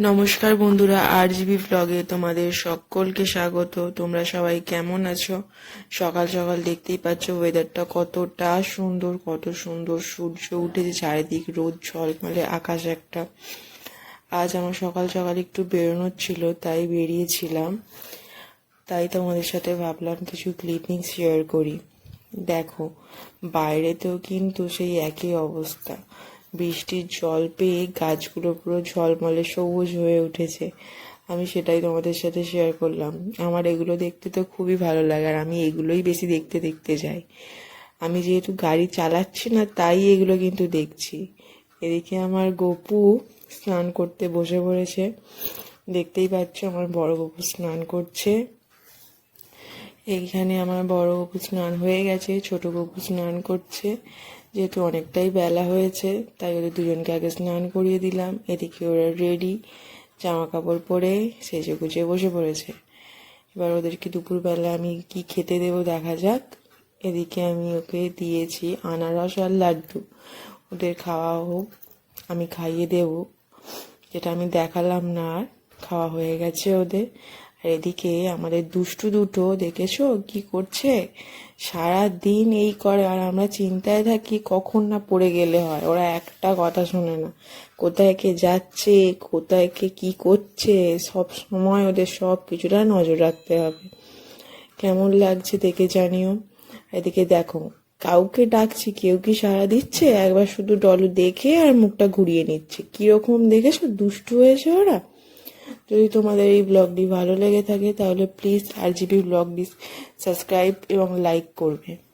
নমস্কার বন্ধুরা আর জিবি ব্লগে তোমাদের সকলকে স্বাগত। তোমরা সবাই কেমন আছো? সকাল সকাল দেখতেই পাচ্ছ ওয়েদারটা কতটা সুন্দর, কত সুন্দর। সূর্য উঠেছে চারিদিক, রোদ, ঝলমলে আকাশ একটা। আজ আমার সকাল সকাল একটু বেরোনোর ছিল, তাই বেরিয়েছিলাম। তাই তোমাদের সাথে ভাবলাম কিছু ক্লিপিং শেয়ার করি। দেখো বাইরেতেও কিন্তু সেই একই অবস্থা। বৃষ্টির জল পেয়ে গাছগুলো পুরো ঝলমলে সবুজ হয়ে উঠেছে। আমি সেটাই তোমাদের সাথে শেয়ার করলাম। আমার এগুলো দেখতে তো খুবই ভালো লাগে আর আমি এগুলোই বেশি দেখতে দেখতে যাই। আমি যেহেতু গাড়ি চালাচ্ছি না, তাই এগুলো কিন্তু দেখছি। এদিকে আমার গপু স্নান করতে বসে পড়েছে। দেখতেই পাচ্ছ আমার বড় গপু স্নান করছে। এইখানে আমার বড় গপু স্নান হয়ে গেছে, ছোট গপু স্নান করছে। যেহেতু অনেকটাই বেলা হয়েছে, তাই ওদের দুজনকে আগে স্নান করিয়ে দিলাম। এদিকে ওরা রেডি জামা কাপড় পরে সেজে গুজে বসে পড়েছে। এবার ওদেরকে দুপুরবেলা আমি কি খেতে দেবো দেখা যাক। এদিকে আমি ওকে দিয়েছি আনারস আর লাড্ডু। ওদের খাওয়া হোক, আমি খাইয়ে দেব। যেটা আমি দেখালাম না আর, খাওয়া হয়ে গেছে ওদের। আর এদিকে আমাদের দুষ্টু দুটো দেখেছ? কি করছে? সারা দিন এই করে, আর আমরা চিন্তায় থাকি কখন না পড়ে গেলে হয়। ওরা একটা কথা শোনে না। কোথায় কে যাচ্ছে, কোথায় কে কি করছে, সব সময় ওদের সব কিছুটা নজর রাখতে হবে। কেমন লাগছে দেখে জানিও। এদিকে দেখো, কাউকে ডাকছি, কেউ কি সাড়া দিচ্ছে? একবার শুধু ডলু দেখে আর মুখটা ঘুরিয়ে নিচ্ছে। কীরকম দেখেছ? দুষ্টু হয়েছে ওরা। যদি তোমাদের এই ব্লগটি ভালো লেগে থাকে, তাহলে প্লিজ আর জিবি ব্লগটি সাবস্ক্রাইব এবং লাইক করবে।